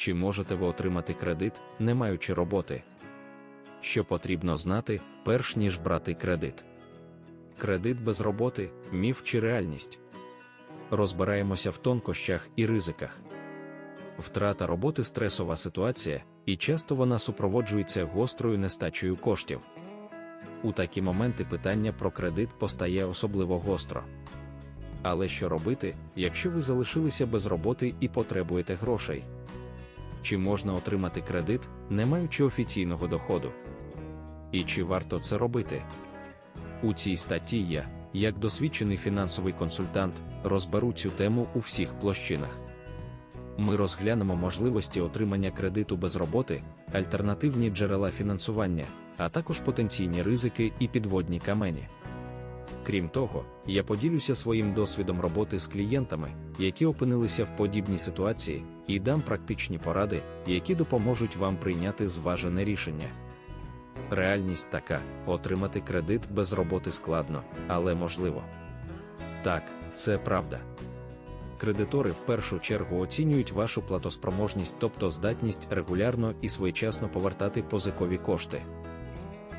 Чи можете ви отримати кредит, не маючи роботи? Що потрібно знати, перш ніж брати кредит? Кредит без роботи міф чи реальність. Розбираємося в тонкощах і ризиках. Втрата роботи стресова ситуація, і часто вона супроводжується гострою нестачею коштів. У такі моменти питання про кредит постає особливо гостро. Але що робити, якщо ви залишилися без роботи і потребуєте грошей? Чи можна отримати кредит, не маючи офіційного доходу? І чи варто це робити? У цій статті я, як досвідчений фінансовий консультант, розберу цю тему у всіх площинах. Ми розглянемо можливості отримання кредиту без роботи, альтернативні джерела фінансування, а також потенційні ризики і підводні камені. Крім того, я поділюся своїм досвідом роботи з клієнтами, які опинилися в подібній ситуації, і дам практичні поради, які допоможуть вам прийняти зважене рішення. Реальність така: отримати кредит без роботи складно, але можливо. Так, це правда. Кредитори в першу чергу оцінюють вашу платоспроможність, тобто здатність регулярно і своєчасно повертати позикові кошти.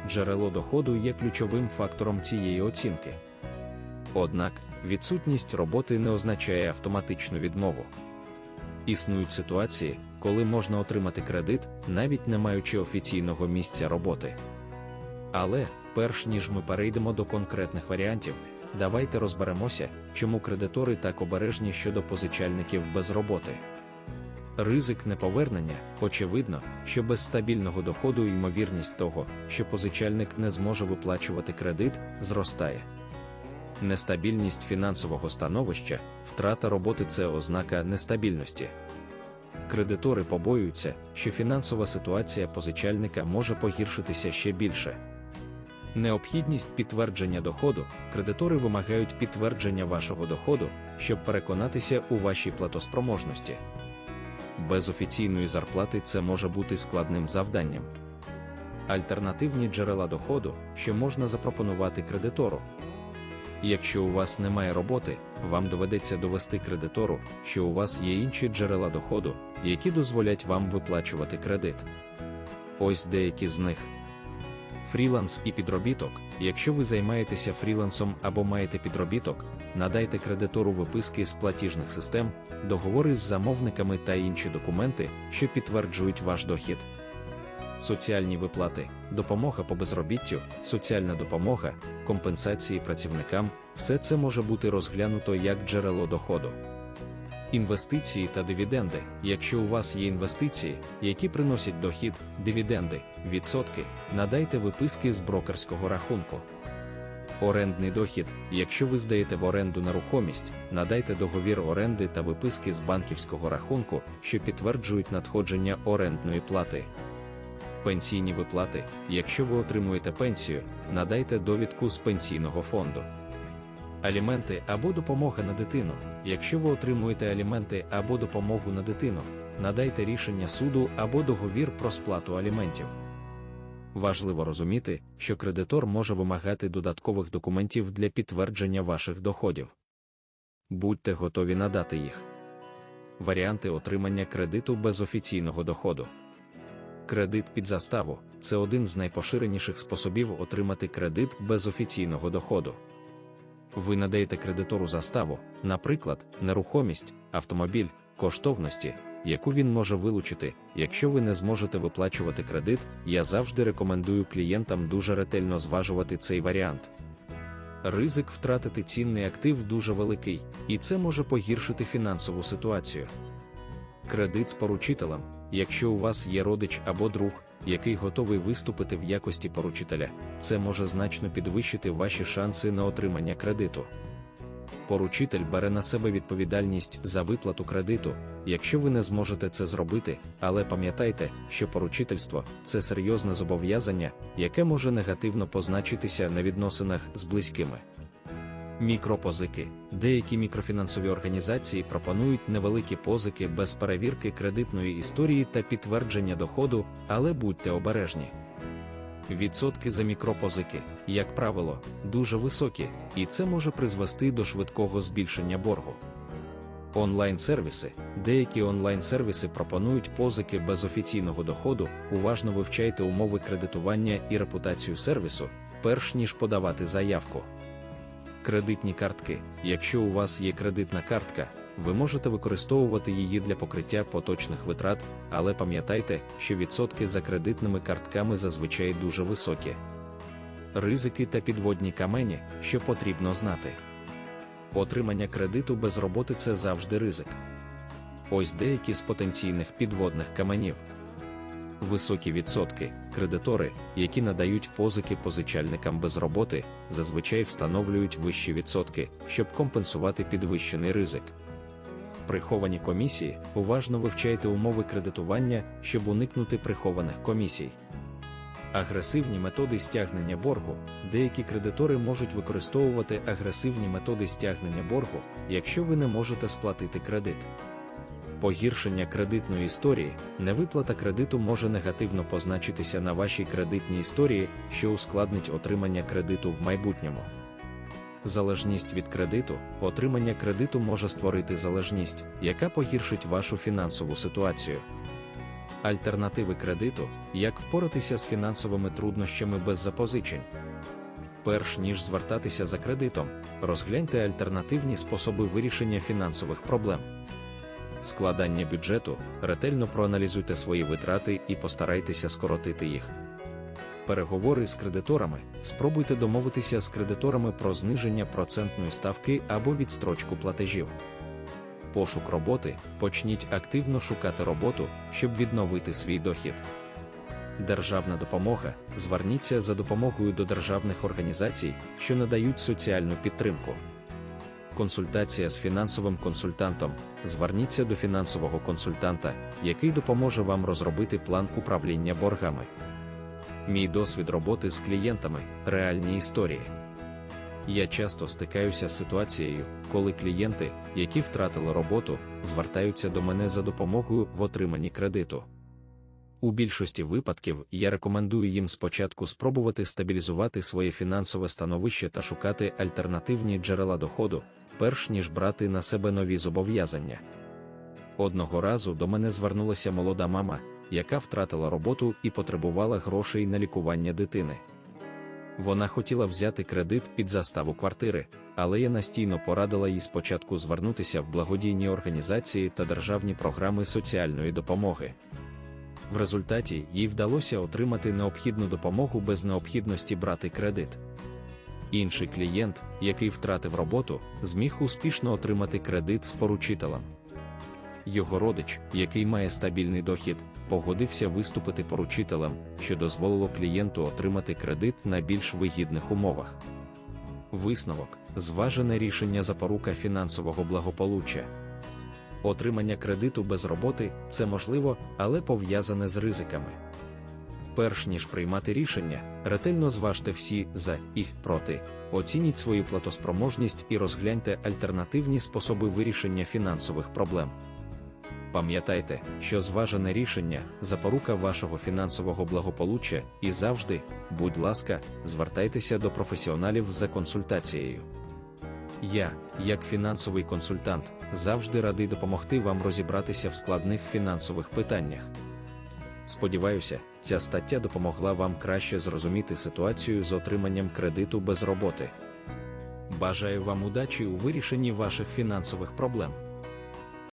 Джерело доходу є ключовим фактором цієї оцінки. Однак, відсутність роботи не означає автоматичну відмову. Існують ситуації, коли можна отримати кредит, навіть не маючи офіційного місця роботи. Але, перш ніж ми перейдемо до конкретних варіантів, давайте розберемося, чому кредитори так обережні щодо позичальників без роботи. Ризик неповернення, очевидно, що без стабільного доходу ймовірність того, що позичальник не зможе виплачувати кредит, зростає. Нестабільність фінансового становища, втрата роботи це ознака нестабільності. Кредитори побоюються, що фінансова ситуація позичальника може погіршитися ще більше. Необхідність підтвердження доходу, кредитори вимагають підтвердження вашого доходу, щоб переконатися у вашій платоспроможності. Без офіційної зарплати це може бути складним завданням. Альтернативні джерела доходу, що можна запропонувати кредитору. Якщо у вас немає роботи, вам доведеться довести кредитору, що у вас є інші джерела доходу, які дозволять вам виплачувати кредит. Ось деякі з них. Фріланс і підробіток. Якщо ви займаєтеся фрілансом або маєте підробіток, надайте кредитору виписки з платіжних систем, договори з замовниками та інші документи, що підтверджують ваш дохід. Соціальні виплати, допомога по безробіттю, соціальна допомога, компенсації працівникам все це може бути розглянуто як джерело доходу. Інвестиції та дивіденди. Якщо у вас є інвестиції, які приносять дохід, дивіденди, відсотки, надайте виписки з брокерського рахунку. Орендний дохід. Якщо ви здаєте в оренду нерухомість, надайте договір оренди та виписки з банківського рахунку, що підтверджують надходження орендної плати. Пенсійні виплати. Якщо ви отримуєте пенсію, надайте довідку з пенсійного фонду. Аліменти або допомога на дитину. Якщо ви отримуєте аліменти або допомогу на дитину, надайте рішення суду або договір про сплату аліментів. Важливо розуміти, що кредитор може вимагати додаткових документів для підтвердження ваших доходів. Будьте готові надати їх. Варіанти отримання кредиту без офіційного доходу. Кредит під заставу це один з найпоширеніших способів отримати кредит без офіційного доходу. Ви надаєте кредитору заставу, наприклад, нерухомість, автомобіль, коштовності, яку він може вилучити, якщо ви не зможете виплачувати кредит, я завжди рекомендую клієнтам дуже ретельно зважувати цей варіант. Ризик втратити цінний актив дуже великий, і це може погіршити фінансову ситуацію. Кредит з поручителем, якщо у вас є родич або друг, який готовий виступити в якості поручителя, це може значно підвищити ваші шанси на отримання кредиту. Поручитель бере на себе відповідальність за виплату кредиту, якщо ви не зможете це зробити, але пам'ятайте, що поручительство це серйозне зобов'язання, яке може негативно позначитися на відносинах з близькими. Мікропозики. Деякі мікрофінансові організації пропонують невеликі позики без перевірки кредитної історії та підтвердження доходу, але будьте обережні. Відсотки за мікропозики, як правило, дуже високі, і це може призвести до швидкого збільшення боргу. Онлайн-сервіси. Деякі онлайн-сервіси пропонують позики без офіційного доходу. Уважно вивчайте умови кредитування і репутацію сервісу, перш ніж подавати заявку. Кредитні картки. Якщо у вас є кредитна картка, ви можете використовувати її для покриття поточних витрат, але пам'ятайте, що відсотки за кредитними картками зазвичай дуже високі. Ризики та підводні камені, що потрібно знати. Отримання кредиту без роботи це завжди ризик. Ось деякі з потенційних підводних каменів. Високі відсотки, кредитори, які надають позики позичальникам без роботи, зазвичай встановлюють вищі відсотки, щоб компенсувати підвищений ризик. Приховані комісії уважно вивчайте умови кредитування, щоб уникнути прихованих комісій. Агресивні методи стягнення боргу. Деякі кредитори можуть використовувати агресивні методи стягнення боргу, якщо ви не можете сплатити кредит. Погіршення кредитної історії, невиплата кредиту може негативно позначитися на вашій кредитній історії, що ускладнить отримання кредиту в майбутньому. Залежність від кредиту, отримання кредиту може створити залежність, яка погіршить вашу фінансову ситуацію. Альтернативи кредиту як впоратися з фінансовими труднощами без запозичень. Перш ніж звертатися за кредитом, розгляньте альтернативні способи вирішення фінансових проблем. Складання бюджету, ретельно проаналізуйте свої витрати і постарайтеся скоротити їх. Переговори з кредиторами, спробуйте домовитися з кредиторами про зниження процентної ставки або відстрочку платежів. Пошук роботи почніть активно шукати роботу, щоб відновити свій дохід. Державна допомога. Зверніться за допомогою до державних організацій, що надають соціальну підтримку. Консультація з фінансовим консультантом. Зверніться до фінансового консультанта, який допоможе вам розробити план управління боргами. Мій досвід роботи з клієнтами реальні історії. Я часто стикаюся з ситуацією, коли клієнти, які втратили роботу, звертаються до мене за допомогою в отриманні кредиту. У більшості випадків я рекомендую їм спочатку спробувати стабілізувати своє фінансове становище та шукати альтернативні джерела доходу, перш ніж брати на себе нові зобов'язання. Одного разу до мене звернулася молода мама, яка втратила роботу і потребувала грошей на лікування дитини. Вона хотіла взяти кредит під заставу квартири, але я настійно порадила їй спочатку звернутися в благодійні організації та державні програми соціальної допомоги. В результаті їй вдалося отримати необхідну допомогу без необхідності брати кредит. Інший клієнт, який втратив роботу, зміг успішно отримати кредит з поручителем. Його родич, який має стабільний дохід, погодився виступити поручителем, що дозволило клієнту отримати кредит на більш вигідних умовах. Висновок зважене рішення запорука фінансового благополуччя. Отримання кредиту без роботи це можливо, але пов'язане з ризиками. Перш ніж приймати рішення, ретельно зважте всі за і проти, оцініть свою платоспроможність і розгляньте альтернативні способи вирішення фінансових проблем. Пам'ятайте, що зважене рішення запорука вашого фінансового благополуччя і завжди, будь ласка, звертайтеся до професіоналів за консультацією. Я, як фінансовий консультант, завжди радий допомогти вам розібратися в складних фінансових питаннях. Сподіваюся, ця стаття допомогла вам краще зрозуміти ситуацію з отриманням кредиту без роботи. Бажаю вам удачі у вирішенні ваших фінансових проблем.